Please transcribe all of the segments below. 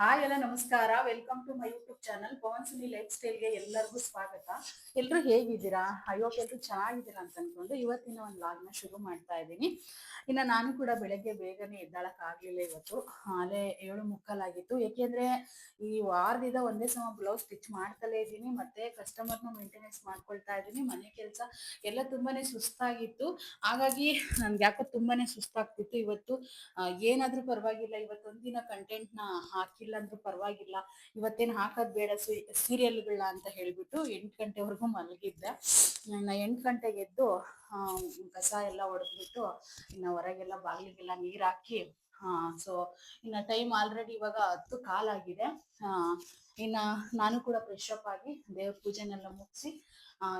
Hi ಎಲ್ಲ ನಮಸ್ಕಾರ. Welcome to my YouTube channel Pavan Suni life ಸ್ಟೈಲ್ಗೆ ಎಲ್ಲರಿಗೂ ಸ್ವಾಗತ. ಎಲ್ಲರೂ ಹೇಗಿದ್ದೀರಾ? ಅಯ್ಯೋ ಎಲ್ಲರೂ ಚೆನ್ನಾಗಿದ್ದೀರಾ ಅಂತ ಅನ್ಕೊಂಡು ಇವತ್ತಿನ ಒಂದು ಲಾಗ್ನ ಶುರು ಮಾಡ್ತಾ ಇದ್ದೀನಿ. ಇನ್ನು ನಾನು ಕೂಡ ಬೆಳಗ್ಗೆ ಬೇಗನೆ ಎದ್ದಾಳಕ್ ಆಗ್ಲಿಲ್ಲ ಇವತ್ತು. ಅಲ್ಲೇ ಏಳು ಮುಕ್ಕಾಲಾಗಿತ್ತು. ಏಕೆಂದ್ರೆ ಈ ವಾರದಿಂದ ಒಂದೇ ಸಮ ಬ್ಲೌಸ್ ಸ್ಟಿಚ್ ಮಾಡ್ತಲೇ ಇದ್ದೀನಿ. ಮತ್ತೆ ಕಸ್ಟಮರ್ನ ಮೇಂಟೆನೆನ್ಸ್ ಮಾಡ್ಕೊಳ್ತಾ ಇದ್ದೀನಿ. ಮನೆ ಕೆಲಸ ಎಲ್ಲ ತುಂಬಾನೇ ಸುಸ್ತಾಗಿತ್ತು. ಹಾಗಾಗಿ ನನ್ಗೆ ಯಾಕೋ ತುಂಬಾನೇ ಸುಸ್ತಾಗ್ತಿತ್ತು ಇವತ್ತು. ಏನಾದ್ರೂ ಪರವಾಗಿಲ್ಲ. ಇವತ್ತೊಂದಿನ ಕಂಟೆಂಟ್ನ ಹಾಕಿಲ್ಲ ಅಂದ್ರೂ ಪರವಾಗಿಲ್ಲ. ಇವತ್ತೇನು ಹಾಕೋದ್ ಬೇಡ ಸೀರಿಯಲ್ಗಳ ಅಂತ ಹೇಳ್ಬಿಟ್ಟು ಎಂಟು ಗಂಟೆವರೆಗೂ ಮಲಗಿದ್ದೆ. ನಾನು ಎಂಟು ಗಂಟೆಗೆ ಎದ್ದು ಕಸ ಎಲ್ಲ ಹೊಡೆದ್ಬಿಟ್ಟು ಇನ್ನು ಹೊರಗೆಲ್ಲ ಬಾಗಿಲಿಗೆಲ್ಲ ನೀರು ಹಾಕಿ ಸೊ ಇನ್ನ ಟೈಮ್ ಆಲ್ರೆಡಿ ಇವಾಗ ಹತ್ತು ಕಾಲಾಗಿದೆ ಇನ್ನು ನಾನು ಕೂಡ ಫ್ರೆಶ್ ಅಪ್ ಆಗಿ ದೇವ್ರ ಪೂಜೆನೆಲ್ಲ ಮುಗಿಸಿ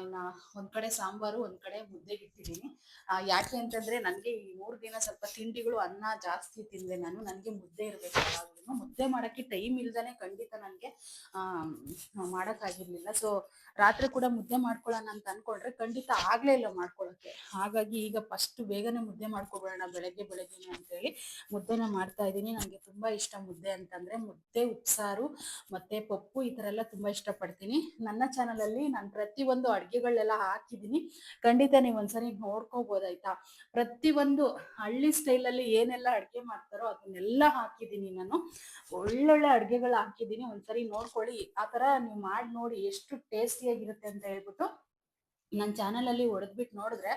ಇನ್ನ ಒಂದ್ ಕಡೆ ಸಾಂಬಾರು, ಒಂದ್ ಕಡೆ ಮುದ್ದೆಗೆ ಇಟ್ಟಿದ್ದೀನಿ. ಯಾಕೆ ಅಂತಂದ್ರೆ ನನಗೆ ಈ ಮೂರು ದಿನ ಸ್ವಲ್ಪ ತಿಂಡಿಗಳು ಅನ್ನ ಜಾಸ್ತಿ ತಿಂದೆ ನಾನು ನನಗೆ ಮುದ್ದೆ ಇರಬೇಕು ಮುದ್ದೆ ಮಾಡಕ್ಕೆ ಟೈಮ್ ಇಲ್ದಾನೆ ಖಂಡಿತ ನನಗೆ ಮಾಡಕ್ಕಾಗಿರ್ಲಿಲ್ಲ. ಸೊ ರಾತ್ರಿ ಕೂಡ ಮುದ್ದೆ ಮಾಡ್ಕೊಳ್ಳೋಣ ಅಂತ ಅನ್ಕೊಂಡ್ರೆ ಖಂಡಿತ ಆಗ್ಲೇ ಇಲ್ಲ ಮಾಡ್ಕೊಳಕ್ಕೆ ಹಾಗಾಗಿ ಈಗ ಫಸ್ಟ್ ಬೇಗನೆ ಮುದ್ದೆ ಮಾಡ್ಕೊಬಿಡೋಣ, ಬೆಳಗ್ಗೆ ಬೆಳಗ್ಗೆನೆ ಅಂತೇಳಿ ಮುದ್ದೆನ ಮಾಡ್ತಾ ಇದ್ದೀನಿ. ನನಗೆ ತುಂಬಾ ಇಷ್ಟ ಮುದ್ದೆ ಅಂತಂದ್ರೆ ಮುದ್ದೆ, ಉಪ್ಸಾರು ಮತ್ತೆ ಪಪ್ಪು ಈ ಥರ ಎಲ್ಲ ತುಂಬ ಇಷ್ಟಪಡ್ತೀನಿ. ನನ್ನ ಚಾನಲಲ್ಲಿ ನಾನು ಪ್ರತಿಯೊಂದು ಅಡುಗೆಗಳನ್ನೆಲ್ಲ ಹಾಕಿದ್ದೀನಿ. ಖಂಡಿತ ನೀವು ಒಂದ್ಸರಿ ನೋಡ್ಕೋಬಹುದಾಯ್ತಾ ಪ್ರತಿಯೊಂದು ಹಳ್ಳಿ ಸ್ಟೈಲ್ ಅಲ್ಲಿ ಏನೆಲ್ಲ ಅಡುಗೆ ಮಾಡ್ತಾರೋ ಅದನ್ನೆಲ್ಲ ಹಾಕಿದ್ದೀನಿ ನಾನು. ಒಳ್ಳೊಳ್ಳೆ ಅಡುಗೆಗಳು ಹಾಕಿದ್ದೀನಿ. ಒಂದ್ಸರಿ ನೋಡ್ಕೊಳ್ಳಿ. ಆ ತರ ನೀವು ಮಾಡಿ ನೋಡಿ ಎಷ್ಟು ಟೇಸ್ಟಿಯಾಗಿರುತ್ತೆ ಅಂತ ಹೇಳ್ಬಿಟ್ಟು ನನ್ನ ಚಾನಲ್ ಅಲ್ಲಿ ಹೊಡೆದ್ಬಿಟ್ಟು ನೋಡಿದ್ರೆ,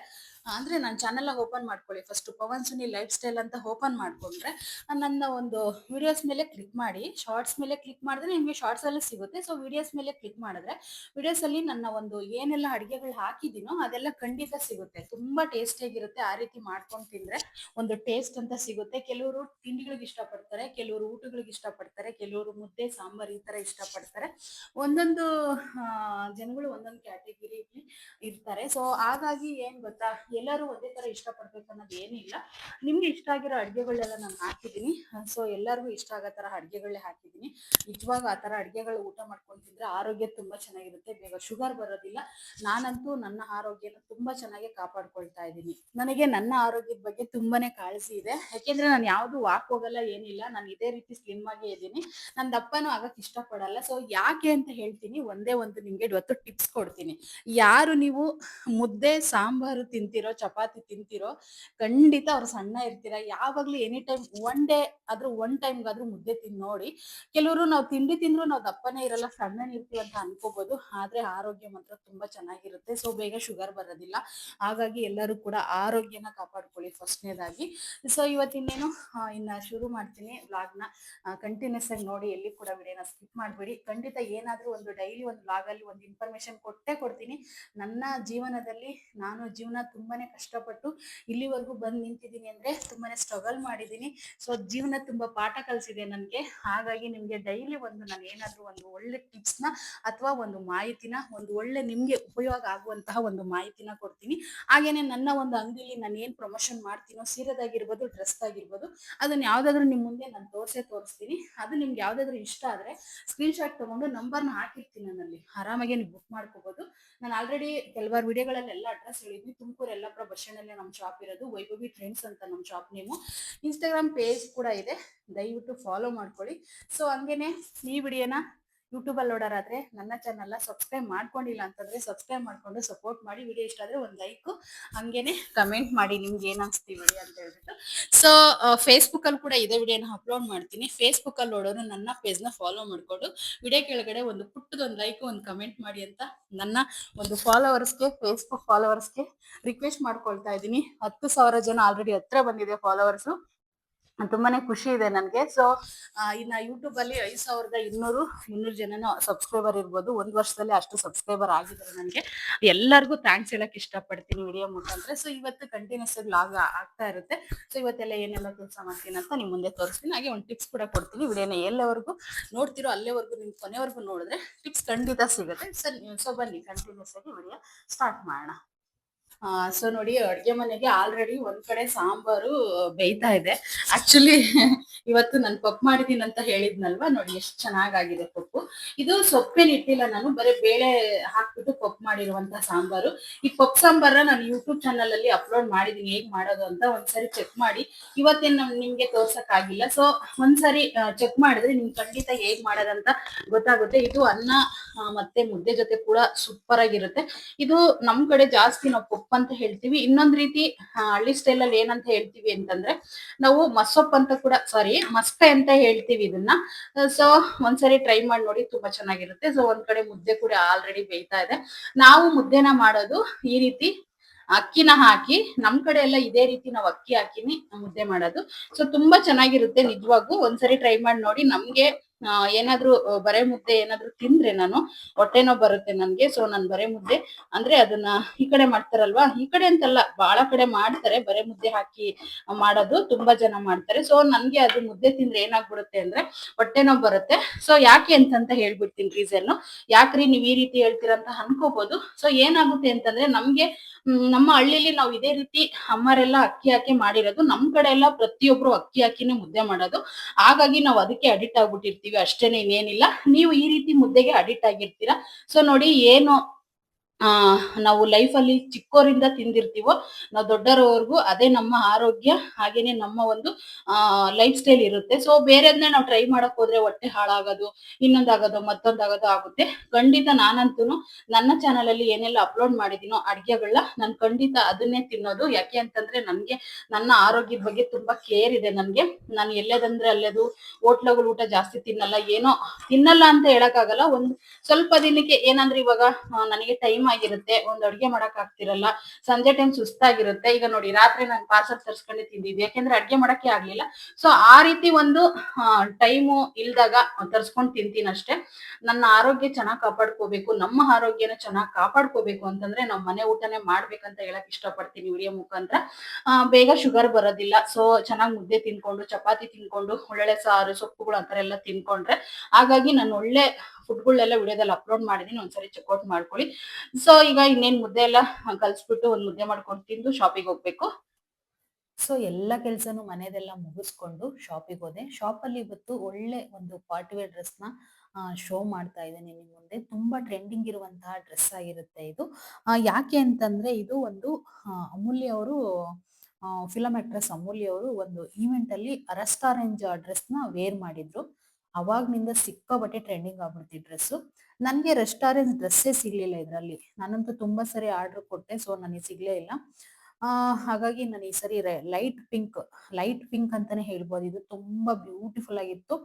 ಅಂದ್ರೆ ನನ್ನ ಚಾನಲ್ ಓಪನ್ ಮಾಡ್ಕೊಳ್ಳಿ. First Pavan Suni lifestyle ಅಂತ ಓಪನ್ ಮಾಡ್ಕೊಂಡ್ರೆ, ನನ್ನ ಒಂದು ವಿಡಿಯೋಸ್ ಮೇಲೆ ಕ್ಲಿಕ್ ಮಾಡಿ ಶಾರ್ಟ್ಸ್ ಮೇಲೆ ಕ್ಲಿಕ್ ಮಾಡಿದ್ರೆ ನಿಮಗೆ ಶಾರ್ಟ್ಸ್ ಅಲ್ಲಿ ಸಿಗುತ್ತೆ. ಸೊ ವಿಡಿಯೋಸ್ ಮೇಲೆ ಕ್ಲಿಕ್ ಮಾಡಿದ್ರೆ ವಿಡಿಯೋಸ್ ಅಲ್ಲಿ ನನ್ನ ಒಂದು ಏನೆಲ್ಲ ಅಡಿಗೆಗಳು ಹಾಕಿದ್ದೀನೋ ಅದೆಲ್ಲ ಖಂಡಿತ ಸಿಗುತ್ತೆ. ತುಂಬಾ ಟೇಸ್ಟಿಯಾಗಿರುತ್ತೆ ಆ ರೀತಿ ಮಾಡ್ಕೊಂಡು ತಿಂದ್ರೆ. ಒಂದು ಟೇಸ್ಟ್ ಅಂತ ಸಿಗುತ್ತೆ. ಕೆಲವರು ತಿಂಡಿಗಳಿಗೆ ಇಷ್ಟಪಡ್ತಾರೆ, ಕೆಲವರು ಊಟಗಳಿಗೆ ಇಷ್ಟಪಡ್ತಾರೆ, ಕೆಲವರು ಮುದ್ದೆ, ಸಾಂಬಾರ್ ಈ ತರ ಇಷ್ಟಪಡ್ತಾರೆ. ಒಂದೊಂದು ಜನಗಳು ಒಂದೊಂದು ಕ್ಯಾಟಗಿರಿ ಇರ್ತಾರೆ. ಸೊ ಹಾಗಾಗಿ ಏನ್ ಗೊತ್ತಾ? ಎಲ್ಲರೂ ಒಂದೇ ತರ ಇಷ್ಟಪಡ್ಬೇಕು ಅನ್ನೋದು ಏನಿಲ್ಲ ನಿಮ್ಗೆ ಇಷ್ಟ ಆಗಿರೋ ಅಡ್ಗೆಗಳೆಲ್ಲ ನಾನು ಹಾಕಿದೀನಿ ಸೊ ಎಲ್ಲರಿಗೂ ಇಷ್ಟ ಆಗೋ ತರ ಅಡ್ಗೆಗಳೇ ಹಾಕಿದೀನಿ ನಿಜವಾಗ ಆ ತರ ಅಡ್ಗೆಗಳು ಊಟ ಮಾಡ್ಕೊಂಡು ತಿಂದ್ರೆ ಆರೋಗ್ಯ ತುಂಬಾ ಚೆನ್ನಾಗಿರುತ್ತೆ. ಬೇಗ ಶುಗರ್ ಬರೋದಿಲ್ಲ. ನಾನಂತೂ ನನ್ನ ಆರೋಗ್ಯನ ತುಂಬಾ ಚೆನ್ನಾಗಿ ಕಾಪಾಡ್ಕೊಳ್ತಾ ಇದ್ದೀನಿ. ನನಗೆ ನನ್ನ ಆರೋಗ್ಯದ ಬಗ್ಗೆ ತುಂಬಾನೇ ಕಾಳಜಿ ಇದೆ. ಯಾಕೆಂದ್ರೆ ನಾನು ಯಾವ್ದು ವಾಕ್ ಹೋಗಲ್ಲ ಏನಿಲ್ಲ ನಾನು ಇದೇ ರೀತಿ ಸ್ಲಿಮ್ ಆಗೇ ಇದ್ದೀನಿ. ನನ್ನ ದಪ್ಪನೂ ಆಗಕ್ ಇಷ್ಟಪಡಲ್ಲ. ಸೊ ಯಾಕೆ ಅಂತ ಹೇಳ್ತೀನಿ. ಒಂದೇ ಒಂದು ನಿಮ್ಗೆ ಇವತ್ತು ಟಿಪ್ಸ್ ಕೊಡ್ತೀನಿ. ಯಾರು ಮುದ್ದೆ, ಸಾಂಬಾರು ತಿಂತಿರೋ, ಚಪಾತಿ ತಿಂತಿರೋ, ಖಂಡಿತ ಅವ್ರು ಸಣ್ಣ ಇರ್ತೀರ. ಯಾವಾಗ್ಲೂ ಎನಿ ಟೈಮ್ ಒನ್ ಡೇ ಆದ್ರೂ ಒನ್ ಟೈಮ್ಗಾದ್ರೂ ಮುದ್ದೆ ತಿನ್ ನೋಡಿ. ಕೆಲವರು ನಾವು ತಿಂಡಿ ತಿಂದ್ರು ನಾವು ದಪ್ಪನೇ ಇರಲ್ಲ, ಸಣ್ಣನೇ ಇರ್ತೀವಿ ಅಂತ ಅನ್ಕೋಬಹುದು ಆದ್ರೆ ಆರೋಗ್ಯ ಮಾತ್ರ ತುಂಬಾ ಚೆನ್ನಾಗಿರುತ್ತೆ. ಸೊ ಬೇಗ ಶುಗರ್ ಬರೋದಿಲ್ಲ. ಹಾಗಾಗಿ ಎಲ್ಲರೂ ಕೂಡ ಆರೋಗ್ಯನ ಕಾಪಾಡ್ಕೊಳ್ಳಿ ಫಸ್ಟ್ನೇದಾಗಿ. ಸೊ ಇವತ್ತಿನ್ನೇನು ಇನ್ನ ಶುರು ಮಾಡ್ತೀನಿ ವ್ಲಾಗ್ನ ಕಂಟಿನ್ಯೂಸ್ ಆಗಿ ನೋಡಿ, ಎಲ್ಲಿ ಕೂಡ ವಿಡಿಯೋನ ಸ್ಕಿಪ್ ಮಾಡಬೇಡಿ. ಖಂಡಿತ ಏನಾದ್ರೂ ಒಂದು ಡೈಲಿ ಒಂದು ವ್ಲಾಗ್ ಅಲ್ಲಿ ಒಂದು ಇನ್ಫಾರ್ಮೇಶನ್ ಕೊಟ್ಟೇ ಕೊಡ್ತೀನಿ. ನನ್ನ ಜೀವನದಲ್ಲಿ ನಾನು ಜೀವನ ತುಂಬಾನೇ ಕಷ್ಟಪಟ್ಟು ಇಲ್ಲಿವರೆಗೂ ಬಂದು ನಿಂತಿದ್ದೀನಿ ಅಂದ್ರೆ ತುಂಬಾನೇ ಸ್ಟ್ರಗಲ್ ಮಾಡಿದ್ದೀನಿ. ಸೊ ಜೀವನ ತುಂಬಾ ಪಾಠ ಕಲಿಸಿದೆ ನನಗೆ. ಹಾಗಾಗಿ ನಿಮ್ಗೆ ಡೈಲಿ ಒಂದು ನಾನು ಏನಾದರೂ ಒಂದು ಒಳ್ಳೆ ಟಿಪ್ಸ್ನ ಅಥವಾ ಒಂದು ಮಾಹಿತಿನ, ಒಂದು ಒಳ್ಳೆ ನಿಮ್ಗೆ ಉಪಯೋಗ ಆಗುವಂತಹ ಒಂದು ಮಾಹಿತಿನ ಕೊಡ್ತೀನಿ. ಹಾಗೇನೆ ನನ್ನ ಒಂದು ಅಂಗಡಿಲಿ ನಾನು ಏನ್ ಪ್ರಮೋಷನ್ ಮಾಡ್ತೀನೋ, ಸೀರೆದಾಗಿರ್ಬೋದು ಡ್ರೆಸ್ ಆಗಿರ್ಬೋದು ಅದನ್ನ ಯಾವ್ದಾದ್ರು ನಿಮ್ ಮುಂದೆ ನಾನು ತೋರಿಸೇ ತೋರಿಸ್ತೀನಿ. ಅದು ನಿಮ್ಗೆ ಯಾವ್ದಾದ್ರು ಇಷ್ಟ ಆದ್ರೆ ಸ್ಕ್ರೀನ್ ಶಾಟ್ ತಗೊಂಡು ನಂಬರ್ನ ಹಾಕಿರ್ತೀನಿ ನನ್ನಲ್ಲಿ. ಆರಾಮಾಗಿ ನೀವು ಬುಕ್ ಮಾಡ್ಕೋಬಹುದು ನಾನು ಆಲ್ರೆಡಿ ಕೆಲವಾರು ವಿಡಿಯೋಗಳಲ್ಲೆಲ್ಲ ಅಡ್ರೆಸ್ ಹೇಳಿದ್ವಿ. ತುಮಕೂರು ಯಲ್ಲಾಪುರ ಬಸ್ ಸ್ಟ್ಯಾಂಡ್ ಅಲ್ಲೇ ನಮ್ಮ ಶಾಪ್ ಇರೋದು ವೈಭವಿ ಟ್ರೆಂಡ್ಸ್ ಅಂತ ನಮ್ಮ ಶಾಪ್ ನೇಮು ಇನ್ಸ್ಟಾಗ್ರಾಮ್ ಪೇಜ್ ಕೂಡ ಇದೆ. ದಯವಿಟ್ಟು ಫಾಲೋ ಮಾಡ್ಕೊಳ್ಳಿ. ಸೊ ಹಂಗೇನೆ ಈ ವಿಡಿಯೋನ ಯೂಟ್ಯೂಬ್ ಅಲ್ಲಿ ನೋಡೋರಾದ್ರೆ ನನ್ನ ಚಾನಲ್ ಸಬ್ಸ್ಕ್ರೈಬ್ ಮಾಡ್ಕೊಂಡಿಲ್ಲ ಅಂತಂದ್ರೆ ಸಬ್ಸ್ಕ್ರೈಬ್ ಮಾಡ್ಕೊಂಡು ಸಪೋರ್ಟ್ ಮಾಡಿ. ವಿಡಿಯೋ ಇಷ್ಟ ಆದ್ರೆ ಒಂದು ಲೈಕ್ ಹಂಗೇನೆ ಕಮೆಂಟ್ ಮಾಡಿ ನಿಮ್ಗೆ ಏನ್ ಅನ್ಸ್ತಿ ವಿಡಿಯೋ ಅಂತ ಹೇಳ್ಬಿಟ್ಟು. ಸೊ ಫೇಸ್ಬುಕ್ ಅಲ್ಲಿ ಕೂಡ ಇದೇ ವಿಡಿಯೋನ ಅಪ್ಲೋಡ್ ಮಾಡ್ತೀನಿ. ಫೇಸ್ಬುಕ್ ಅಲ್ಲಿ ನೋಡೋರು ನನ್ನ ಪೇಜ್ನ ಫಾಲೋ ಮಾಡ್ಕೊಂಡು, ವಿಡಿಯೋ ಕೆಳಗಡೆ ಒಂದು ಪುಟ್ಟದ ಒಂದು ಲೈಕ್ ಒಂದು ಕಮೆಂಟ್ ಮಾಡಿ ಅಂತ ನನ್ನ ಒಂದು ಫಾಲೋವರ್ಸ್ಗೆ ಫೇಸ್ಬುಕ್ ಫಾಲೋವರ್ಸ್ಗೆ ರಿಕ್ವೆಸ್ಟ್ ಮಾಡ್ಕೊಳ್ತಾ ಇದ್ದೀನಿ. ಹತ್ತು ಸಾವಿರ ಜನ ಆಲ್ರೆಡಿ ಹತ್ರ ಬಂದಿದೆ ಫಾಲೋವರ್ಸ್ ತುಂಬಾನೇ ಖುಷಿ ಇದೆ ನನಗೆ. ಸೊ ಇನ್ನ ಯೂಟ್ಯೂಬ್ ಅಲ್ಲಿ ಐದ್ ಸಾವಿರದ ಇನ್ನೂರು ಮುನ್ನೂರು ಜನನ ಸಬ್ಸ್ಕ್ರೈಬರ್ ಇರ್ಬೋದು. ಒಂದ್ ವರ್ಷದಲ್ಲಿ ಅಷ್ಟು ಸಬ್ಸ್ಕ್ರೈಬರ್ ಆಗಿದ್ದಾರೆ ನನಗೆ. ಎಲ್ಲರಿಗೂ ಥ್ಯಾಂಕ್ಸ್ ಹೇಳಕ್ ಇಷ್ಟಪಡ್ತೀನಿ ವಿಡಿಯೋ ಮುಖಾಂತರ. ಸೊ ಇವತ್ತು ಕಂಟಿನ್ಯೂಸ್ ಆಗಿ ಲಾಗ್ ಆಗ್ತಾ ಇರುತ್ತೆ. ಸೊ ಇವತ್ತೆಲ್ಲ ಏನೆಲ್ಲ ಕೆಲಸ ಮಾಡ್ತೀನಿ ಅಂತ ನಿಮ್ ಮುಂದೆ ತೋರಿಸ್ತೀನಿ. ಹಾಗೆ ಒಂದು ಟಿಪ್ಸ್ ಕೂಡ ಕೊಡ್ತೀನಿ. ವಿಡಿಯೋನ ಎಲ್ಲವರೆಗೂ ನೋಡ್ತಿರೋ ಅಲ್ಲೇವರೆಗೂ ನಿಮ್ ಕೊನೆವರೆಗೂ ನೋಡಿದ್ರೆ ಟಿಪ್ಸ್ ಖಂಡಿತ ಸಿಗುತ್ತೆ. ಸರ್ ಸೊ ಬನ್ನಿ ಕಂಟಿನ್ಯೂಸ್ ಆಗಿ ವಿಡಿಯೋ ಸ್ಟಾರ್ಟ್ ಮಾಡೋಣ. ಸೊ ನೋಡಿ ಅಡ್ಗೆ ಮನೆಗೆ ಆಲ್ರೆಡಿ ಒಂದ್ ಕಡೆ ಸಾಂಬಾರು ಬೇಯ್ತಾ ಇದೆ. ಆಕ್ಚುಲಿ ಇವತ್ತು ನಾನು ಪಪ್ಪು ಮಾಡಿದೀನಿ ಅಂತ ಹೇಳಿದ್ನಲ್ವಾ? ನೋಡಿ ಎಷ್ಟು ಚೆನ್ನಾಗಾಗಿದೆ ಪಪ್ಪು. ಇದು ಸೊಪ್ಪೇನ್ ಇಟ್ಟಿಲ್ಲ ನಾನು, ಬರೀ ಬೇಳೆ ಹಾಕ್ಬಿಟ್ಟು ಪಪ್ಪು ಮಾಡಿರುವಂತ ಸಾಂಬಾರು. ಈ ಪಪ್ಪು ಸಾಂಬಾರ ನಾನು ಯೂಟ್ಯೂಬ್ ಚಾನಲ್ ಅಲ್ಲಿ ಅಪ್ಲೋಡ್ ಮಾಡಿದೀನಿ, ಹೇಗ್ ಮಾಡೋದು ಅಂತ ಒಂದ್ಸರಿ ಚೆಕ್ ಮಾಡಿ. ಇವತ್ತೇನ್ ನಮ್, ನಿಮ್ಗೆ ತೋರ್ಸಕ್ ಆಗಿಲ್ಲ ಸೊ ಒಂದ್ಸರಿ ಚೆಕ್ ಮಾಡಿದ್ರೆ ನಿಮ್ಗೆ ಖಂಡಿತ ಹೇಗ್ ಮಾಡೋದಂತ ಗೊತ್ತಾಗುತ್ತೆ. ಇದು ಅನ್ನ ಮತ್ತೆ ಮುದ್ದೆ ಜೊತೆ ಕೂಡ ಸೂಪರ್ ಆಗಿರುತ್ತೆ. ಇದು ನಮ್ ಕಡೆ ಜಾಸ್ತಿ ನಾವು ಪಪ್ಪು ಅಂತ ಹೇಳ್ತೀವಿ. ಇನ್ನೊಂದ್ ರೀತಿ ಹಳ್ಳಿ ಸ್ಟೈಲ್ ಅಲ್ಲಿ ಏನಂತ ಹೇಳ್ತೀವಿ ಅಂತಂದ್ರೆ, ನಾವು ಮಸೊಪ್ಪ ಅಂತ ಕೂಡ ಸಾರಿ ಮಸ್ಕ ಅಂತ ಹೇಳ್ತೀವಿ ಇದನ್ನ. ಸೊ ಒಂದ್ಸರಿ ಟ್ರೈ ಮಾಡಿ ನೋಡಿ ತುಂಬಾ ಚೆನ್ನಾಗಿರುತ್ತೆ. ಸೊ ಒಂದ್ ಕಡೆ ಮುದ್ದೆ ಕೂಡ ಆಲ್ರೆಡಿ ಬೇಯ್ತಾ ಇದೆ. ನಾವು ಮುದ್ದೆನ ಮಾಡೋದು ಈ ರೀತಿ, ಅಕ್ಕಿನ ಹಾಕಿ, ನಮ್ ಕಡೆ ಎಲ್ಲ ಇದೇ ರೀತಿ ನಾವು ಅಕ್ಕಿ ಹಾಕಿನಿ ಮುದ್ದೆ ಮಾಡೋದು. ಸೊ ತುಂಬಾ ಚೆನ್ನಾಗಿರುತ್ತೆ ನಿಜವಾಗೂ ಒಂದ್ಸರಿ ಟ್ರೈ ಮಾಡಿ ನೋಡಿ ನಮ್ಗೆ ಏನಾದ್ರೂ ಬರೆ ಮುದ್ದೆ ಏನಾದ್ರೂ ತಿಂದ್ರೆ ನಾನು ಹೊಟ್ಟೆನೋ ಬರುತ್ತೆ ನನ್ಗೆ ಸೊ ನನ್ ಬರೆ ಮುದ್ದೆ. ಅಂದ್ರೆ ಅದನ್ನ ಈ ಕಡೆ ಮಾಡ್ತಾರಲ್ವಾ? ಈ ಕಡೆ ಅಂತಲ್ಲ ಬಹಳ ಕಡೆ ಮಾಡ್ತಾರೆ, ಬರೆ ಮುದ್ದೆ ಹಾಕಿ ಮಾಡೋದು ತುಂಬಾ ಜನ ಮಾಡ್ತಾರೆ. ಸೊ ನನ್ಗೆ ಅದು ಮುದ್ದೆ ತಿಂದ್ರೆ ಏನಾಗ್ಬಿಡುತ್ತೆ ಅಂದ್ರೆ ಹೊಟ್ಟೆನೋ ಬರುತ್ತೆ. ಸೊ ಯಾಕೆ ಅಂತಂತ ಹೇಳ್ಬಿಡ್ತೀನಿ ರೀಸನ್ ಯಾಕ್ರಿ ನೀವ್ ಈ ರೀತಿ ಹೇಳ್ತೀರಾ ಅಂತ ಅನ್ಕೋಬಹುದು ಸೊ ಏನಾಗುತ್ತೆ ಅಂತಂದ್ರೆ, ನಮ್ಗೆ ನಮ್ಮ ಹಳ್ಳಿಲಿ ನಾವು ಇದೇ ರೀತಿ ಅಮ್ಮರೆಲ್ಲ ಅಕ್ಕಿ ಹಾಕಿ ಮಾಡಿರೋದು. ನಮ್ ಕಡೆ ಎಲ್ಲ ಪ್ರತಿಯೊಬ್ರು ಅಕ್ಕಿ ಹಾಕಿನೇ ಮುದ್ದೆ ಮಾಡೋದು. ಹಾಗಾಗಿ ನಾವು ಅದಕ್ಕೆ ಅಡಿಕ್ಟ್ ಆಗ್ಬಿಟ್ಟಿರ್ತೀವಿ. ಅಷ್ಟೇನೆ ಇನ್ನೇನಿಲ್ಲ. ನೀವು ಈ ರೀತಿ ಮುದ್ದೆಗೆ ಅಡಿಕ್ಟ್ ಆಗಿರ್ತೀರಾ? ಸೊ ನೋಡಿ ಏನು ನಾವು ಲೈಫ್ ಅಲ್ಲಿ ಚಿಕ್ಕೋರಿಂದ ತಿಂದಿರ್ತೀವೋ, ನಾವು ದೊಡ್ಡರವರೆಗೂ ಅದೇ ನಮ್ಮ ಆರೋಗ್ಯ ಹಾಗೇನೆ ನಮ್ಮ ಒಂದು, ಆ ಲೈಫ್ ಸ್ಟೈಲ್ ಇರುತ್ತೆ. ಸೊ ಬೇರೆದ್ನೇ ನಾವು ಟ್ರೈ ಮಾಡಕ್ ಹೋದ್ರೆ ಹೊಟ್ಟೆ ಹಾಳಾಗೋದು, ಇನ್ನೊಂದಾಗೋದು, ಮತ್ತೊಂದಾಗೋದು ಆಗುತ್ತೆ. ಖಂಡಿತ ನಾನಂತೂ ನನ್ನ ಚಾನಲ್ ಅಲ್ಲಿ ಏನೆಲ್ಲ ಅಪ್ಲೋಡ್ ಮಾಡಿದೀನೋ ಅಡ್ಗೆಗಳನ್ನ ನಾನು ಖಂಡಿತ ಅದನ್ನೇ ತಿನ್ನೋದು. ಯಾಕೆ ಅಂತಂದ್ರೆ ನನ್ಗೆ, ನನ್ನ ಆರೋಗ್ಯದ ಬಗ್ಗೆ ತುಂಬಾ ಕೇರ್ ಇದೆ ನನ್ಗೆ. ನಾನು ಎಲ್ಲದಂದ್ರೆ ಅಲ್ಲೆದು, ಹೋಟ್ಲಗಳು ಊಟ ಜಾಸ್ತಿ ತಿನ್ನಲ್ಲ, ಏನೋ ತಿನ್ನಲ್ಲ ಅಂತ ಹೇಳಕ್ಕಾಗಲ್ಲ. ಒಂದು ಸ್ವಲ್ಪ ದಿನಕ್ಕೆ ಏನಂದ್ರೆ ಇವಾಗ ನನಗೆ ಟೈಮ್ ಆಗಿರುತ್ತೆ, ಒಂದ್ ಅಡ್ಗೆ ಮಾಡಕ್ ಆಗ್ತಿರಲ್ಲ, ಸಂಜೆ ಟೈಮ್ ಸುಸ್ತಾಗಿರುತ್ತೆ. ಈಗ ನೋಡಿ, ರಾತ್ರಿ ನಾನು ಪಾರ್ಸಲ್ ತರ್ಸ್ಕೊಂಡೆ ತಿಂದಿದ್ದೆ, ಯಾಕೆಂದ್ರೆ ಅಡ್ಗೆ ಮಾಡಕ್ಕೆ ಆಗ್ಲಿಲ್ಲ. ಸೊ ಆ ರೀತಿ ಒಂದು ಟೈಮು ಇಲ್ದಾಗ ತರ್ಸ್ಕೊಂಡ್ ತಿಂತೀನಿ ಅಷ್ಟೇ. ನನ್ನ ಆರೋಗ್ಯ ಚೆನ್ನಾಗ್ ಕಾಪಾಡ್ಕೋಬೇಕು, ನಮ್ಮ ಆರೋಗ್ಯನ ಚೆನ್ನಾಗ್ ಕಾಪಾಡ್ಕೋಬೇಕು ಅಂತಂದ್ರೆ ನಾವು ಮನೆ ಊಟನೇ ಮಾಡ್ಬೇಕಂತ ಹೇಳಕ್ ಇಷ್ಟಪಡ್ತೀನಿ ವಿಡಿಯೋ ಮುಖಾಂತರ. ಬೇಗ ಶುಗರ್ ಬರೋದಿಲ್ಲ. ಸೊ ಚೆನ್ನಾಗ್ ಮುದ್ದೆ ತಿನ್ಕೊಂಡು, ಚಪಾತಿ ತಿನ್ಕೊಂಡು, ಒಳ್ಳೊಳ್ಳೆ ಸಾರು, ಸೊಪ್ಪುಗಳು ಆ ಎಲ್ಲ ತಿನ್ಕೊಂಡ್ರೆ, ಹಾಗಾಗಿ ನಾನು ಒಳ್ಳೆ ಫುಡ್ಗಳೆಲ್ಲ ವಿಡಿಯೋದಲ್ಲಿ ಅಪ್ಲೋಡ್ ಮಾಡಿದೀನಿ ಒಂದ್ಸರಿ ಚೆಕ್ಔಟ್ ಮಾಡ್ಕೊಳ್ಳಿ. ಸೊ ಈಗ ಇನ್ನೇನ್ ಮುದ್ದೆ ಎಲ್ಲ ಕಲ್ಸ್ಬಿಟ್ಟು ಒಂದ್ ಮುದ್ದೆ ಮಾಡ್ಕೊಂಡು ತಿಂದು ಶಾಪಿಗೆ ಹೋಗ್ಬೇಕು. ಸೊ ಎಲ್ಲ ಕೆಲಸನೂ ಮನೆಯದೆಲ್ಲ ಮುಗಿಸ್ಕೊಂಡು ಶಾಪಿಗೆ ಹೋದೆ. ಶಾಪಲ್ಲಿ ಇವತ್ತು ಒಳ್ಳೆ ಒಂದು ಪಾರ್ಟಿವೇರ್ ಡ್ರೆಸ್ನ ಶೋ ಮಾಡ್ತಾ ಇದ್ದೀನಿ ನಿಮ್ಮ ಮುಂದೆ. ತುಂಬಾ ಟ್ರೆಂಡಿಂಗ್ ಇರುವಂತಹ ಡ್ರೆಸ್ ಆಗಿರುತ್ತೆ ಇದು. ಯಾಕೆ ಅಂತಂದ್ರೆ ಇದು ಒಂದು ಅಮೂಲ್ಯ ಅವರು ಫಿಲಂ ಆಕ್ಟ್ರೆಸ್ ಅಮೂಲ್ಯ ಅವರು ಒಂದು ಈವೆಂಟ್ ಅಲ್ಲಿ ರೆಸ್ಟಾರೆಂಜ್ ಡ್ರೆಸ್ನ ವೇರ್ ಮಾಡಿದ್ರು. ಅವಾಗ್ನಿಂದ ಸಿಕ್ಕಾಬಟ್ಟೆ ಟ್ರೆಂಡಿಂಗ್ ಆಗ್ಬಿಡ್ತಿ ಡ್ರೆಸ್ಸು ನನಗೆ ರೆಸ್ಟೋರೆಂಟ್ ಡ್ರೆಸ್ಸೇ ಸಿಗ್ಲಿಲ್ಲ ಇದರಲ್ಲಿ. ನಾನಂತೂ ತುಂಬಾ ಸರಿ ಆರ್ಡರ್ ಕೊಟ್ಟೆ ಸೊ ನನಗೆ ಸಿಗ್ಲೇ ಇಲ್ಲ. ಹಾಗಾಗಿ ನಾನು ಈ ಸರಿ ಲೈಟ್ ಪಿಂಕ್ ಲೈಟ್ ಪಿಂಕ್ ಅಂತಾನೆ ಹೇಳ್ಬೋದು. ಇದು ತುಂಬಾ ಬ್ಯೂಟಿಫುಲ್ ಆಗಿತ್ತು.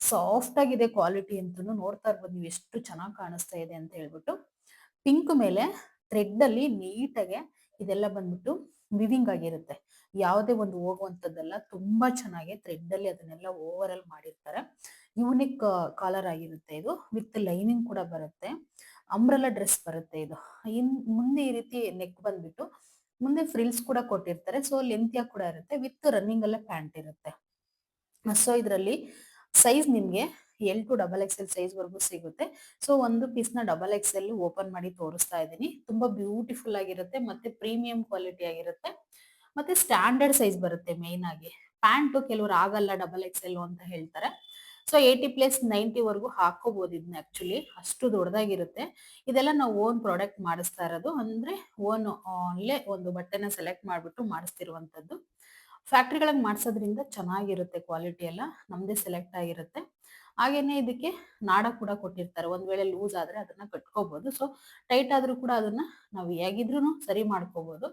ಸಾಫ್ಟ್ ಆಗಿದೆ ಕ್ವಾಲಿಟಿ ಅಂತೂ ನೋಡ್ತಾ ಇರ್ಬೋದು. ನೀವು ಎಷ್ಟು ಚೆನ್ನಾಗಿ ಕಾಣಿಸ್ತಾ ಇದೆ ಅಂತ ಹೇಳ್ಬಿಟ್ಟು. ಪಿಂಕ್ ಮೇಲೆ ಥ್ರೆಡ್ ಅಲ್ಲಿ ನೀಟಾಗೆ ಇದೆಲ್ಲ ಬಂದ್ಬಿಟ್ಟು ವಿವಿಂಗ್ ಆಗಿರುತ್ತೆ. ಯಾವುದೇ ಒಂದು ಹೋಗುವಂಥದ್ದೆಲ್ಲ ತುಂಬಾ ಚೆನ್ನಾಗಿ ಥ್ರೆಡ್ ಅಲ್ಲಿ ಅದನ್ನೆಲ್ಲ ಓವರ್ ಆಲ್ ಮಾಡಿರ್ತಾರೆ. ಯೂನಿಕ್ ಕಾಲರ್ ಆಗಿರುತ್ತೆ ಇದು. ವಿತ್ ಲೈನಿಂಗ್ ಕೂಡ ಬರುತ್ತೆ. ಅಂಬ್ರೆಲಾ ಡ್ರೆಸ್ ಬರುತ್ತೆ ಇದು. ಇನ್, ಮುಂದೆ ಈ ರೀತಿ ನೆಕ್ ಬಂದ್ಬಿಟ್ಟು ಮುಂದೆ ಫ್ರಿಲ್ಸ್ ಕೂಡ ಕೊಟ್ಟಿರ್ತಾರೆ. ಸೊ ಲೆಂತಿಯಾಗಿ ಕೂಡ ಇರುತ್ತೆ. ವಿತ್ ರನ್ನಿಂಗ್ ಅಲ್ಲೇ ಪ್ಯಾಂಟ್ ಇರುತ್ತೆ. ಸೊ ಇದರಲ್ಲಿ ಸೈಜ್ ನಿಮ್ಗೆ L to double X L size ವರೆಗೂ ಸಿಗುತ್ತೆ. ಸೊ ಒಂದು ಪೀಸ್ನ ಡಬಲ್ ಎಕ್ಸ್ ಎಲ್ ಓಪನ್ ಮಾಡಿ ತೋರಿಸ್ತಾ ಇದ್ದೀನಿ. ತುಂಬಾ ಬ್ಯೂಟಿಫುಲ್ ಆಗಿರುತ್ತೆ ಮತ್ತೆ ಪ್ರೀಮಿಯಂ ಕ್ವಾಲಿಟಿ ಆಗಿರುತ್ತೆ. ಮತ್ತೆ ಸ್ಟ್ಯಾಂಡರ್ಡ್ ಸೈಜ್ ಬರುತ್ತೆ ಮೇನ್ ಆಗಿ. ಪ್ಯಾಂಟು ಕೆಲವರು ಆಗಲ್ಲ ಡಬಲ್ ಎಕ್ಸ್ ಎಲ್ ಅಂತ ಹೇಳ್ತಾರೆ. ಸೊ ಏಯ್ಟಿ ಪ್ಲಸ್ ನೈಂಟಿ ವರೆಗೂ ಹಾಕೋಬಹುದು ಇದನ್ನ ಆಕ್ಚುಲಿ ಅಷ್ಟು ದೊಡ್ಡದಾಗಿರುತ್ತೆ ಇದೆಲ್ಲ ನಾವು ಓನ್ ಪ್ರಾಡಕ್ಟ್ ಮಾಡಿಸ್ತಾ ಇರೋದು. ಅಂದ್ರೆ ಓನ್ ಅಲ್ಲೇ ಒಂದು ಬಟ್ಟೆನ ಸೆಲೆಕ್ಟ್ ಮಾಡ್ಬಿಟ್ಟು ಮಾಡಿಸ್ತಿರುವಂತದ್ದು ಫ್ಯಾಕ್ಟ್ರಿಗಳಿಗೆ ಮಾಡಿಸೋದ್ರಿಂದ ಚೆನ್ನಾಗಿರುತ್ತೆ ಕ್ವಾಲಿಟಿ ಎಲ್ಲ. ನಮ್ದೇ ಸೆಲೆಕ್ಟ್ ಆಗಿರುತ್ತೆ. ಹಾಗೇನೆ ಇದಕ್ಕೆ ನಾಡ ಕೂಡ ಕೊಟ್ಟಿರ್ತಾರೆ. ಒಂದ್ ವೇಳೆ ಲೂಸ್ ಆದ್ರೆ ಅದನ್ನ ಕಟ್ಕೋಬಹುದು ಸೊ ಟೈಟ್ ಆದ್ರೂ ಕೂಡ ಅದನ್ನ ನಾವು ಹೇಗಿದ್ರು ಸರಿ ಮಾಡ್ಕೋಬಹುದು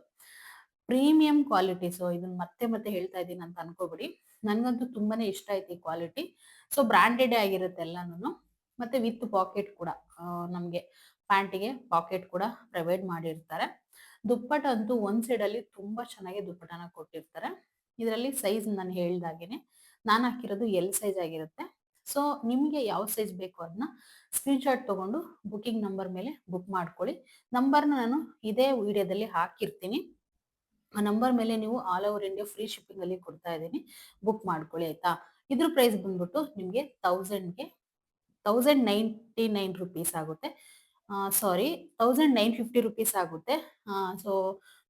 ಪ್ರೀಮಿಯಂ ಕ್ವಾಲಿಟಿ. ಸೊ ಇದನ್ನ ಮತ್ತೆ ಮತ್ತೆ ಹೇಳ್ತಾ ಇದ್ದೀನಿ ಅಂತ ಅನ್ಕೋಬಿಡಿ. ನನ್ಗಂತೂ ತುಂಬಾನೇ ಇಷ್ಟ ಆಯ್ತು ಈ ಕ್ವಾಲಿಟಿ. ಸೊ ಬ್ರಾಂಡೆಡ್ ಆಗಿರುತ್ತೆ ಎಲ್ಲಾನು ಮತ್ತೆ ವಿತ್ ಪಾಕೆಟ್ ಕೂಡ. ನಮಗೆ ನಮ್ಗೆ ಪ್ಯಾಂಟಿಗೆ ಪಾಕೆಟ್ ಕೂಡ ಪ್ರೊವೈಡ್ ಮಾಡಿರ್ತಾರೆ. ದುಪ್ಪಟ ಅಂತೂ ಒಂದ್ ಸೈಡ್ ಅಲ್ಲಿ ತುಂಬಾ ಚೆನ್ನಾಗಿ ದುಪ್ಪಟನ ಕೊಟ್ಟಿರ್ತಾರೆ. ಇದರಲ್ಲಿ ಸೈಜ್ ನಾನು ಹೇಳ್ದಾಗೇನೆ ನಾನು ಹಾಕಿರೋದು ಎಲ್ ಸೈಜ್ ಆಗಿರುತ್ತೆ. ಸೊ ನಿಮ್ಗೆ ಯಾವ ಸೈಜ್ ಬೇಕು ಅದನ್ನ ಸ್ಕ್ರೀನ್ ಶಾಟ್ ತಗೊಂಡು ಬುಕಿಂಗ್ ನಂಬರ್ ಮೇಲೆ ಬುಕ್ ಮಾಡ್ಕೊಳ್ಳಿ. ನಂಬರ್ನ ನಾನು ಇದೇ ವಿಡಿಯೋದಲ್ಲಿ ಹಾಕಿರ್ತೀನಿ. ಆ ನಂಬರ್ ಮೇಲೆ ನೀವು all over India free shipping ಅಲ್ಲಿ ಕೊಡ್ತಾ ಇದ್ದೀನಿ. ಬುಕ್ ಮಾಡ್ಕೊಳ್ಳಿ ಆಯ್ತಾ? ಇದ್ರ ಪ್ರೈಸ್ ಬಂದ್ಬಿಟ್ಟು ನಿಮಗೆ ತೌಸಂಡ್ಗೆ ತೌಸಂಡ್ ನೈಂಟಿ ನೈನ್ ರುಪೀಸ್ ಆಗುತ್ತೆ. Sorry thousand nine fifty rupees ಆಗುತ್ತೆ. ಸೊ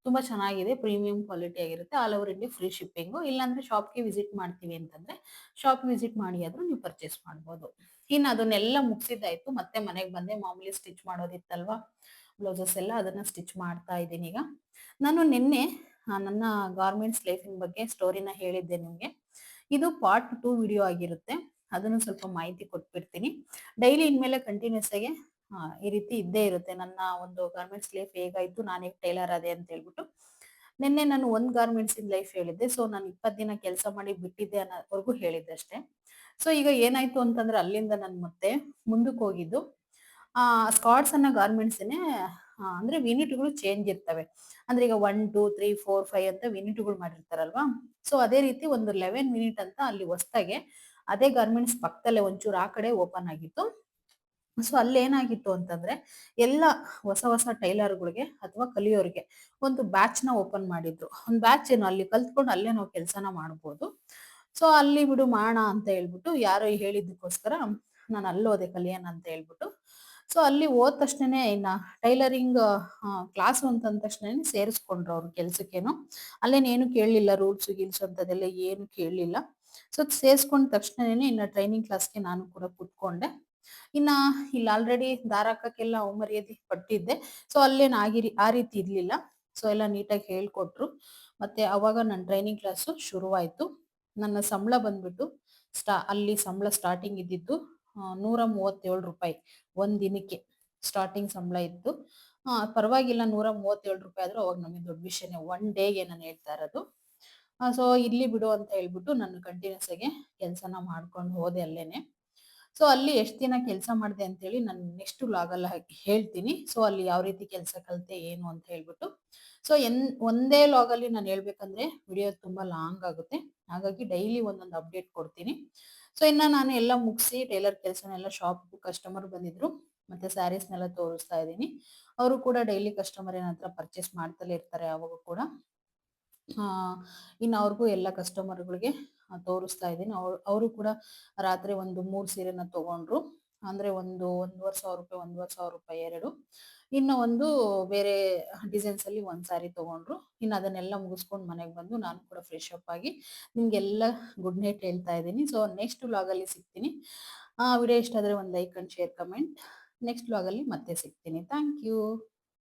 ತುಂಬಾ ಚೆನ್ನಾಗಿದೆ ಪ್ರೀಮಿಯಂ ಕ್ವಾಲಿಟಿ ಆಗಿರುತ್ತೆ all over India free shipping ಇಲ್ಲಾಂದ್ರೆ ಶಾಪ್ಗೆ ವಿಸಿಟ್ ಮಾಡ್ತೀವಿ ಅಂತಂದ್ರೆ ಶಾಪ್ ವಿಸಿಟ್ ಮಾಡಿ ಆದ್ರೂ ನೀವು ಪರ್ಚೇಸ್ ಮಾಡ್ಬೋದು. ಇನ್ನು ಅದನ್ನೆಲ್ಲ ಮುಗಿಸಿದ್ದಾಯ್ತು, ಮತ್ತೆ ಮನೆಗೆ ಬಂದೆ, ಮಾಮೂಲಿ ಸ್ಟಿಚ್ ಮಾಡೋದಿತ್ತಲ್ವಾ? ಬ್ಲೌಸಸ್ ಎಲ್ಲ ಅದನ್ನ ಸ್ಟಿಚ್ ಮಾಡ್ತಾ ಇದ್ದೀನಿ ಈಗ. ನಾನು ನಿನ್ನೆ ನನ್ನ ಗಾರ್ಮೆಂಟ್ಸ್ ಲೈಫಿನ ಬಗ್ಗೆ ಸ್ಟೋರಿನ ಹೇಳಿದ್ದೆ ನಿಮಗೆ. ಇದು ಪಾರ್ಟ್ ಟೂ ವಿಡಿಯೋ ಆಗಿರುತ್ತೆ. ಅದನ್ನು ಸ್ವಲ್ಪ ಮಾಹಿತಿ ಕೊಟ್ಬಿಡ್ತೀನಿ. ಡೈಲಿ ಇನ್ಮೇಲೆ ಕಂಟಿನ್ಯೂಸ್ ಆಗಿ ಈ ರೀತಿ ಇದ್ದೇ ಇರುತ್ತೆ. ನನ್ನ ಒಂದು ಗಾರ್ಮೆಂಟ್ಸ್ ಲೈಫ್ ಹೇಗಾಯ್ತು ನಾನೇ ಟೈಲರ್ ಅದೇ ಅಂತ ಹೇಳ್ಬಿಟ್ಟು. ನಿನ್ನೆ ನಾನು ಒಂದ್ ಗಾರ್ಮೆಂಟ್ಸ್ ಇನ್ ಲೈಫ್ ಹೇಳಿದ್ದೆ. ಸೊ ನಾನು ಇಪ್ಪತ್ತು ದಿನ ಕೆಲಸ ಮಾಡಿ ಬಿಟ್ಟಿದ್ದೆ ಅನ್ನೋವರೆಗೂ ಹೇಳಿದ್ದೆ ಅಷ್ಟೇ. ಸೊ ಈಗ ಏನಾಯ್ತು ಅಂತಂದ್ರೆ ಅಲ್ಲಿಂದ ನಾನು ಮತ್ತೆ ಮುಂದಕ್ಕೆ ಹೋಗಿದ್ದು ಸ್ಕಾಟ್ಸ್ ಅನ್ನೋ ಗಾರ್ಮೆಂಟ್ಸ್ನೇ ಅಂದ್ರೆ ಯೂನಿಟ್ಗಳು ಚೇಂಜ್ ಇರ್ತವೆ. ಅಂದ್ರೆ ಈಗ one two three four five ಅಂತ ಯೂನಿಟ್ಗಳು ಮಾಡಿರ್ತಾರಲ್ವಾ? ಸೊ ಅದೇ ರೀತಿ ಒಂದು ಲೆವೆನ್ ಮಿನಿಟ್ ಅಂತ ಅಲ್ಲಿ ಹೊಸ್ತಾಗೆ ಅದೇ ಗಾರ್ಮೆಂಟ್ಸ್ ಪಕ್ಕದಲ್ಲೇ ಒಂಚೂರು ಆ ಕಡೆ ಓಪನ್ ಆಗಿತ್ತು. ಸೊ ಅಲ್ಲಿ ಏನಾಗಿತ್ತು ಅಂತಂದ್ರೆ ಎಲ್ಲ ಹೊಸ ಹೊಸ ಟೈಲರ್ಗಳಿಗೆ ಅಥವಾ ಕಲಿಯೋರಿಗೆ ಒಂದು ಬ್ಯಾಚ್ನ ಓಪನ್ ಮಾಡಿದ್ರು. ಒಂದು ಬ್ಯಾಚ್ ಏನು, ಅಲ್ಲಿ ಕಲ್ತ್ಕೊಂಡು ಅಲ್ಲೇ ನಾವು ಕೆಲಸನ ಮಾಡ್ಬೋದು. ಸೊ ಅಲ್ಲಿ ಬಿಡು ಮಾಡೋಣ ಅಂತ ಹೇಳ್ಬಿಟ್ಟು ಯಾರೋ ಹೇಳಿದ್ದಕ್ಕೋಸ್ಕರ ನಾನು ಅಲ್ಲೋದೆ ಕಲಿಯೋಣ ಅಂತ ಹೇಳ್ಬಿಟ್ಟು ಸೊ, ಅಲ್ಲಿ ಹೋದ ತಕ್ಷಣನೇ ಇನ್ನ ಟೈಲರಿಂಗ್ ಕ್ಲಾಸ್ ಅಂತ ಅಂದ ತಕ್ಷಣ ಸೇರಿಸ್ಕೊಂಡ್ರು ಅವ್ರ ಕೆಲ್ಸಕ್ಕೇನು. ಅಲ್ಲೇನೇನು ಕೇಳಲಿಲ್ಲ, ರೂಲ್ಸ್, ಗೀಲ್ಸ್ ಅಂತದೆಲ್ಲ ಏನು ಕೇಳಲಿಲ್ಲ. ಸೊ ಸೇರಿಸ್ಕೊಂಡ ತಕ್ಷಣನೇ ಇನ್ನ ಟ್ರೈನಿಂಗ್ ಕ್ಲಾಸ್ಗೆ ನಾನು ಕೂಡ ಕುತ್ಕೊಂಡೆ. ಇನ್ನ ಇಲ್ಲಿ ಆಲ್ರೆಡಿ ದಾರ ಹಾಕಕ್ಕೆಲ್ಲ ಅವಮರ್ಯಾದೆ ಪಟ್ಟಿದ್ದೆ. ಸೊ, ಅಲ್ಲೇನ್ ಆಗಿರಿ, ಆ ರೀತಿ ಇರ್ಲಿಲ್ಲ. ಸೊ, ಎಲ್ಲ ನೀಟಾಗಿ ಹೇಳ್ಕೊಟ್ರು. ಮತ್ತೆ ಅವಾಗ ನನ್ನ ಟ್ರೈನಿಂಗ್ ಕ್ಲಾಸು ಶುರುವಾಯ್ತು. ನನ್ನ ಸಂಬಳ ಬಂದ್ಬಿಟ್ಟು ಸ್ಟಾ, ಅಲ್ಲಿ ಸಂಬಳ ಸ್ಟಾರ್ಟಿಂಗ್ ಇದ್ದಿದ್ದು ನೂರ ಮೂವತ್ತೇಳು ರೂಪಾಯಿ ಒಂದ್ ದಿನಕ್ಕೆ ಸ್ಟಾರ್ಟಿಂಗ್ ಸಂಬಳ ಇತ್ತು. ಪರವಾಗಿಲ್ಲ ನೂರ ಮೂವತ್ತೇಳು ರೂಪಾಯಿ ಆದ್ರೂ ಅವಾಗ ನಮಗೆ ದೊಡ್ಡ ವಿಷಯನೇ ಒನ್ ಡೇಗೆ ನಾನು ಹೇಳ್ತಾ ಇರೋದು. ಸೊ ಇಲ್ಲಿ ಬಿಡು ಅಂತ ಹೇಳ್ಬಿಟ್ಟು ನಾನು ಕಂಟಿನ್ಯೂಸ್ ಆಗಿ ಕೆಲಸನ ಮಾಡ್ಕೊಂಡು ಹೋದೆ ಅಲ್ಲೇನೆ. ಸೊ ಅಲ್ಲಿ ಎಷ್ಟು ದಿನ ಕೆಲಸ ಮಾಡಿದೆ ಅಂತೇಳಿ ನಾನು ನೆಕ್ಸ್ಟ್ ಲಾಗಲ್ಲ ಹೇಳ್ತೀನಿ. ಸೊ ಅಲ್ಲಿ ಯಾವ ರೀತಿ ಕೆಲಸ ಕಲಿತೆ, ಏನು ಅಂತ ಹೇಳ್ಬಿಟ್ಟು. ಸೊ ಎನ್, ಒಂದೇ ಲಾಗಲ್ಲಿ ನಾನು ಹೇಳ್ಬೇಕಂದ್ರೆ ವಿಡಿಯೋ ತುಂಬಾ ಲಾಂಗ್ ಆಗುತ್ತೆ. ಹಾಗಾಗಿ ಡೈಲಿ ಒಂದೊಂದು ಅಪ್ಡೇಟ್ ಕೊಡ್ತೀನಿ. ಸೊ ಇನ್ನ ನಾನು ಎಲ್ಲ ಮುಗಿಸಿ ಟೈಲರ್ ಕೆಲಸನೆಲ್ಲ ಶಾಪ್ ಕಸ್ಟಮರ್ ಬಂದಿದ್ರು. ಮತ್ತೆ ಸ್ಯಾರೀಸ್ನೆಲ್ಲ ತೋರಿಸ್ತಾ ಇದ್ದೀನಿ. ಅವರು ಕೂಡ ಡೈಲಿ ಕಸ್ಟಮರ್ ಏನ ಹತ್ರ ಪರ್ಚೇಸ್ ಮಾಡ್ತಲೇ ಇರ್ತಾರೆ ಯಾವಾಗ ಕೂಡ. ಇನ್ನು ಅವ್ರಿಗೂ ಎಲ್ಲ ಕಸ್ಟಮರ್ಗಳಿಗೆ ತೋರಿಸ್ತಾ ಇದ್ದೀನಿ. ಅವರು ಕೂಡ ರಾತ್ರಿ ಒಂದು ಮೂರು ಸೀರೆನ ತಗೊಂಡ್ರು. ಅಂದ್ರೆ ಒಂದು ಒಂದೂವರೆ ಸಾವಿರ ರೂಪಾಯಿ, ಒಂದೂವರೆ ಸಾವಿರ ರೂಪಾಯಿ ಎರಡು. ಇನ್ನು ಒಂದು ಬೇರೆ ಡಿಸೈನ್ಸ್ ಅಲ್ಲಿ ಒಂದ್ ಸಾರಿ ತಗೊಂಡ್ರು. ಇನ್ನು ಅದನ್ನೆಲ್ಲ ಮುಗಿಸ್ಕೊಂಡು ಮನೆಗೆ ಬಂದು ನಾನು ಕೂಡ ಫ್ರೆಶ್ ಅಪ್ ಆಗಿ ನಿಮ್ಗೆಲ್ಲ ಗುಡ್ ನೈಟ್ ಹೇಳ್ತಾ ಇದ್ದೀನಿ. ಸೊ ನೆಕ್ಸ್ಟ್ ಅಲ್ಲಿ ಸಿಗ್ತೀನಿ. ಆ ವಿಡಿಯೋ ಇಷ್ಟ ಆದ್ರೆ ಒಂದು like and share comment next ಅಲ್ಲಿ ಮತ್ತೆ ಸಿಗ್ತೀನಿ. Thank you